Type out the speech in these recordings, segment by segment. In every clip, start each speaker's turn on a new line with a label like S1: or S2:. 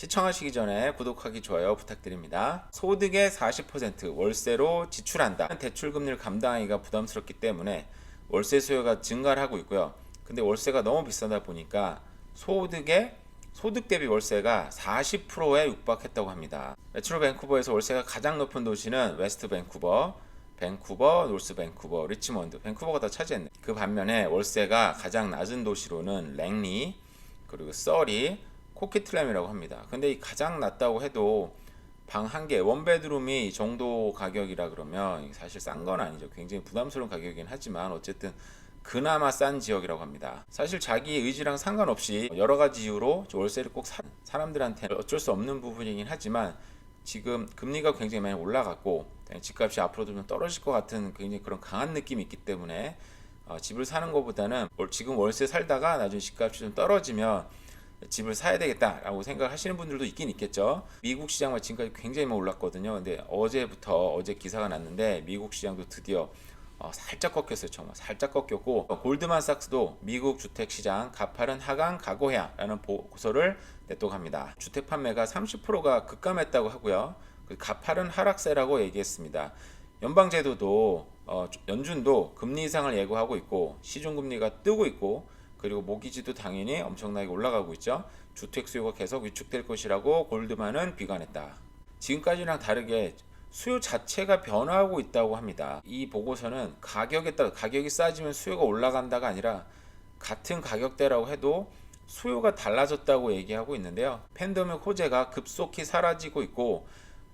S1: 시청하시기 전에 구독하기 좋아요 부탁드립니다. 소득의 40% 월세로 지출한다. 대출 금리를 감당하기가 부담스럽기 때문에 월세 수요가 증가를 하고 있고요. 근데 월세가 너무 비싸다 보니까 소득의 소득 대비 월세가 40%에 육박했다고 합니다. 메트로 밴쿠버에서 월세가 가장 높은 도시는 웨스트 밴쿠버, 밴쿠버, 노스 밴쿠버, 리치먼드, 밴쿠버가 더 차지했네. 그 반면에 월세가 가장 낮은 도시로는 랭리, 그리고 서리, 코키틀램이라고 합니다. 근데 이 가장 낮다고 해도 방 한 개, 원베드룸이 이 정도 가격이라 그러면 사실 싼 건 아니죠. 굉장히 부담스러운 가격이긴 하지만 어쨌든 그나마 싼 지역이라고 합니다. 사실 자기 의지랑 상관없이 여러 가지 이유로 월세를 꼭 사, 사람들한테 어쩔 수 없는 부분이긴 하지만 지금 금리가 굉장히 많이 올라갔고 집값이 앞으로도 좀 떨어질 것 같은 굉장히 그런 강한 느낌이 있기 때문에 어, 집을 사는 것보다는 월- 지금 월세 살다가 나중에 집값이 좀 떨어지면 집을 사야 되겠다라고 생각하시는 분들도 있긴 있겠죠. 미국 시장만 지금까지 굉장히 많이 올랐거든요. 근데 어제부터 어제 기사가 났는데 미국 시장도 드디어 어, 살짝 꺾였어요. 정말 살짝 꺾였고 어, 골드만삭스도 미국 주택 시장 가파른 하강 각오해야라는 보고서를 냈다고 합니다. 주택 판매가 30%가 급감했다고 하고요. 그 가파른 하락세라고 얘기했습니다. 연방제도도 어, 연준도 금리 인상을 예고하고 있고 시중 금리가 뜨고 있고 그리고 모기지도 당연히 엄청나게 올라가고 있죠. 주택 수요가 계속 위축될 것이라고 골드만은 비관했다. 지금까지랑 다르게 수요 자체가 변화하고 있다고 합니다. 이 보고서는 가격에 따라 가격이 싸지면 수요가 올라간다가 아니라 같은 가격대라고 해도 수요가 달라졌다고 얘기하고 있는데요. 팬데믹 호재가 급속히 사라지고 있고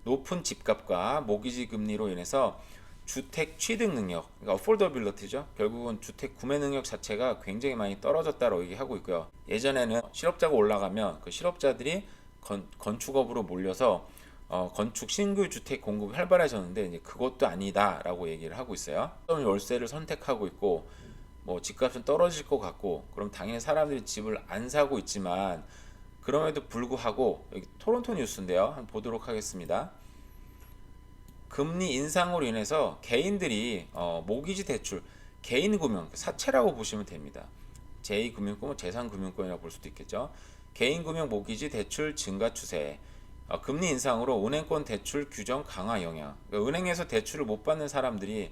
S1: 높은 집값과 모기지 금리로 인해서 주택 취득 능력, 그러니까 어폴더빌리티죠. 결국은 주택 구매 능력 자체가 굉장히 많이 떨어졌다고 얘기하고 있고요. 예전에는 실업자가 올라가면 그 실업자들이 건, 건축업으로 몰려서 어, 건축 신규 주택 공급이 활발해졌는데 이제 그것도 아니다라고 얘기를 하고 있어요. 월세를 선택하고 있고 뭐 집값은 떨어질 것 같고 그럼 당연히 사람들이 집을 안 사고 있지만 그럼에도 불구하고 여기 토론토 뉴스인데요. 한번 보도록 하겠습니다. 금리 인상으로 인해서 개인들이 어, 모기지 대출, 개인 금융, 사채라고 보시면 됩니다. 제2금융권, 제3금융권이라고 볼 수도 있겠죠. 개인 금융 모기지 대출 증가 추세. 어, 금리 인상으로 은행권 대출 규정 강화 영향. 그러니까 은행에서 대출을 못 받는 사람들이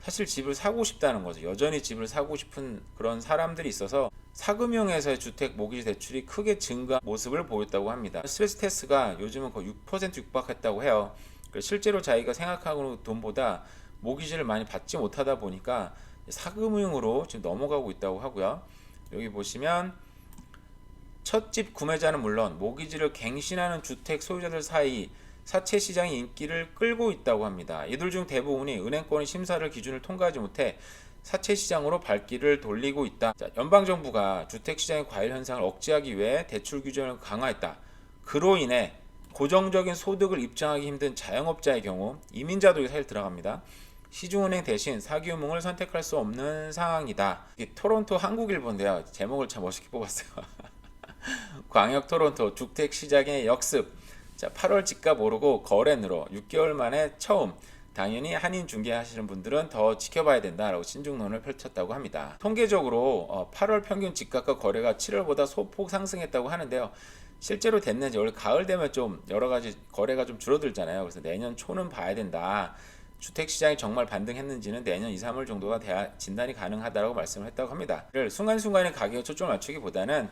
S1: 사실 집을 사고 싶다는 거죠. 여전히 집을 사고 싶은 그런 사람들이 있어서 사금융에서의 주택 모기지 대출이 크게 증가 모습을 보였다고 합니다. 스트레스 테스트가 요즘은 거의 6% 육박했다고 해요. 그래서 실제로 자기가 생각하는 돈보다 모기지를 많이 받지 못하다 보니까 사금융으로 지금 넘어가고 있다고 하고요. 여기 보시면 첫 집 구매자는 물론 모기지를 갱신하는 주택 소유자들 사이 사채 시장의 인기를 끌고 있다고 합니다. 이들 중 대부분이 은행권의 심사를 기준을 통과하지 못해 사채 시장으로 발길을 돌리고 있다. 자, 연방 정부가 주택 시장의 과열 현상을 억제하기 위해 대출 규정을 강화했다. 그로 인해 고정적인 소득을 입증하기 힘든 자영업자의 경우 이민자도 사실 들어갑니다. 시중은행 대신 사기유문을 선택할 수 없는 상황이다. 토론토 한국일보인데요. 제목을 참 멋있게 뽑았어요. 광역 토론토 주택 시장의 역습. 자, 8월 집값 오르고 거래 늘어 6개월 만에 처음 당연히 한인 중개하시는 분들은 더 지켜봐야 된다라고 신중론을 펼쳤다고 합니다. 통계적으로 어, 8월 평균 집값과 거래가 7월보다 소폭 상승했다고 하는데요. 실제로 됐는지 올 가을 되면 좀 여러 가지 거래가 좀 줄어들잖아요. 그래서 내년 초는 봐야 된다. 주택 시장이 정말 반등했는지는 내년 2, 3월 정도가 돼야 진단이 가능하다고 말씀을 했다고 합니다. 순간순간의 가격에 초점을 맞추기보다는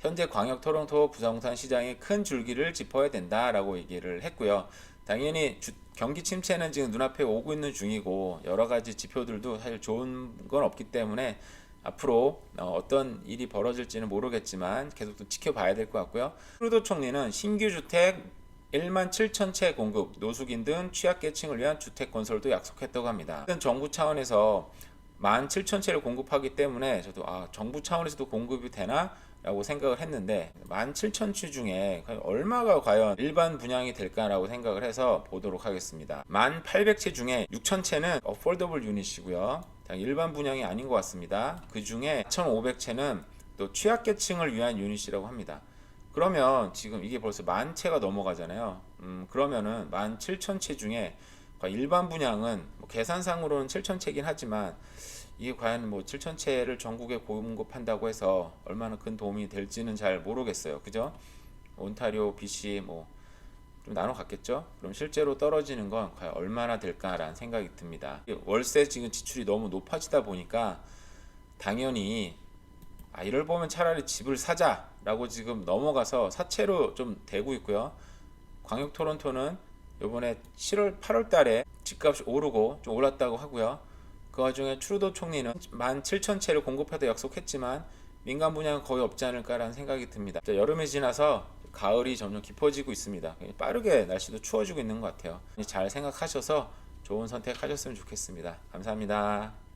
S1: 현재 광역 토론토 부동산 시장의 큰 줄기를 짚어야 된다라고 얘기를 했고요. 당연히 주, 경기 침체는 지금 눈앞에 오고 있는 중이고 여러 가지 지표들도 사실 좋은 건 없기 때문에 앞으로 어, 어떤 일이 벌어질지는 모르겠지만 계속 또 지켜봐야 될 것 같고요. 트루도 총리는 신규 주택 1만 7천 채 공급, 노숙인 등 취약계층을 위한 주택 건설도 약속했다고 합니다. 정부 차원에서 1만 7천 채를 공급하기 때문에 저도 아 정부 차원에서도 공급이 되나? 라고 생각을 했는데 17,000채 중에 얼마가 과연 일반 분양이 될까라고 생각을 해서 보도록 하겠습니다. 1,800채 중에 6,000채는 어폴더블 유닛이고요. 일반 분양이 아닌 것 같습니다. 그 중에 1,500채는 또 취약계층을 위한 유닛이라고 합니다. 그러면 지금 이게 벌써 만 채가 넘어가잖아요. 음, 그러면은 17,000채 중에 일반 분양은 뭐 계산상으로는 7,000채긴 하지만 이게 과연 뭐 7,000채를 전국에 공급한다고 해서 얼마나 큰 도움이 될지는 잘 모르겠어요. 그죠? 온타리오, BC 뭐 좀 나눠 갔겠죠. 그럼 실제로 떨어지는 건 과연 얼마나 될까라는 생각이 듭니다. 월세 지금 지출이 너무 높아지다 보니까 당연히 아 이를 보면 차라리 집을 사자라고 지금 넘어가서 사채로 좀 되고 있고요. 광역 토론토는 이번에 7월 8월 달에 집값이 오르고 좀 올랐다고 하고요. 그 와중에 트루도 총리는 17,000채를 공급하다 약속했지만 민간 분양은 거의 없지 않을까라는 생각이 듭니다. 자, 여름이 지나서 가을이 점점 깊어지고 있습니다. 빠르게 날씨도 추워지고 있는 것 같아요. 잘 생각하셔서 좋은 선택하셨으면 좋겠습니다. 감사합니다.